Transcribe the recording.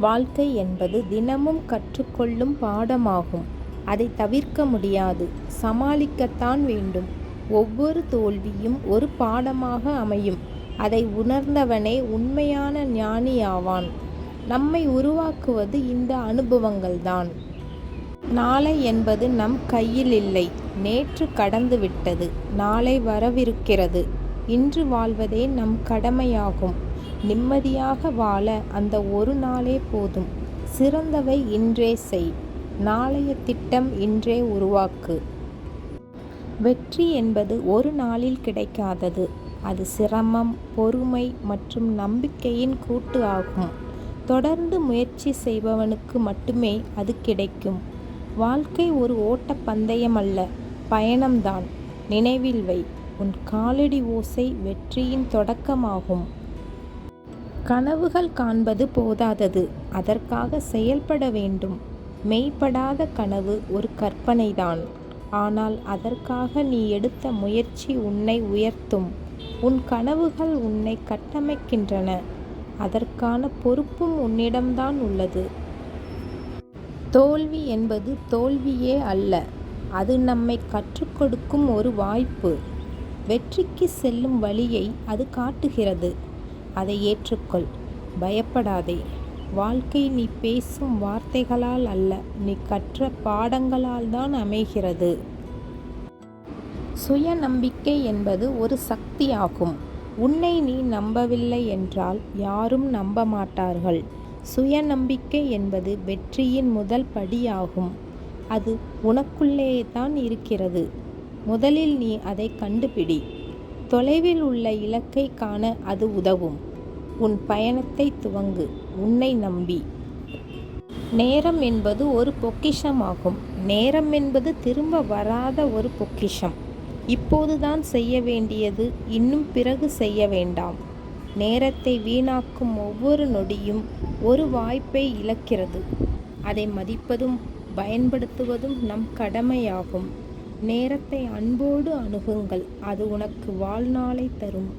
வாழ்க்கை என்பது தினமும் கற்றுக்கொள்ளும் பாடமாகும். அதை தவிர்க்க முடியாது. சமாளிக்கத்தான் வேண்டும். ஒவ்வொரு தோல்வியும் ஒரு பாடமாக அமையும். அதை உணர்ந்தவனே உண்மையான ஞானியாவான். நம்மை உருவாக்குவது இந்த அனுபவங்கள்தான். நாளை என்பது நம் கையில் இல்லை நேற்று கடந்துவிட்டது. நாளை வரவிருக்கிறது. இன்று வாழ்வதே நம் கடமையாகும். நிம்மதியாக வாழ அந்த ஒரு நாளே போதும். சிறந்தவை இன்றே செய். நாளைய திட்டம் இன்றே உருவாக்கு. வெற்றி என்பது ஒரு நாளில் கிடைக்காதது. அது சிரமம், பொறுமை மற்றும் நம்பிக்கையின் கூட்டு ஆகும். தொடர்ந்து முயற்சி செய்பவனுக்கு மட்டுமே அது கிடைக்கும். வாழ்க்கை ஒரு ஓட்டப் பந்தயமல்ல பயணம்தான். நினைவில் வை உன் காலடி ஓசை வெற்றியின் தொடக்கமாகும். கனவுகள் காண்பது போதாதது அதற்காக செயல்பட வேண்டும். மெய்ப்படாத கனவு ஒரு கற்பனைதான். ஆனால் அதற்காக நீ எடுத்த முயற்சி உன்னை உயர்த்தும். உன் கனவுகள் உன்னை கட்டமைக்கின்றன. அதற்கான பொறுப்பும் உன்னிடம்தான் உள்ளது. தோல்வி என்பது தோல்வியே அல்ல. அது நம்மை கற்றுக் கொடுக்கும் ஒரு வாய்ப்பு. வெற்றிக்குச் செல்லும் வழியை அது காட்டுகிறது. அதை ஏற்றுக்கொள். பயப்படாதே. வாழ்க்கை நீ பேசும் வார்த்தைகளால் அல்ல நீ கற்ற பாடங்களால்தான் அமைகிறது. சுயநம்பிக்கை என்பது ஒரு சக்தியாகும். உன்னை நீ நம்பவில்லை என்றால் யாரும் நம்ப மாட்டார்கள் சுயநம்பிக்கை என்பது வெற்றியின் முதல் படியாகும். அது உனக்குள்ளேயே தான் இருக்கிறது. முதலில் நீ அதைக் கண்டுபிடி. தொலைவில் உள்ள இலக்கை காண அது உதவும். உன் பயணத்தை துவங்கு உன்னை நம்பி. நேரம் என்பது ஒரு பொக்கிஷமாகும். நேரம் என்பது திரும்ப வராத ஒரு பொக்கிஷம். இப்போதுதான் செய்ய வேண்டியது இன்னும் பிறகு செய்ய வேண்டாம். நேரத்தை வீணாக்கும் ஒவ்வொரு நொடியும் ஒரு வாய்ப்பை இழக்கிறது. அதை மதிப்பதும் பயன்படுத்துவதும் நம் கடமையாகும். நேரத்தை அன்போடு அணுகுங்கள் அது உனக்கு வாழ்நாளைத் தரும்.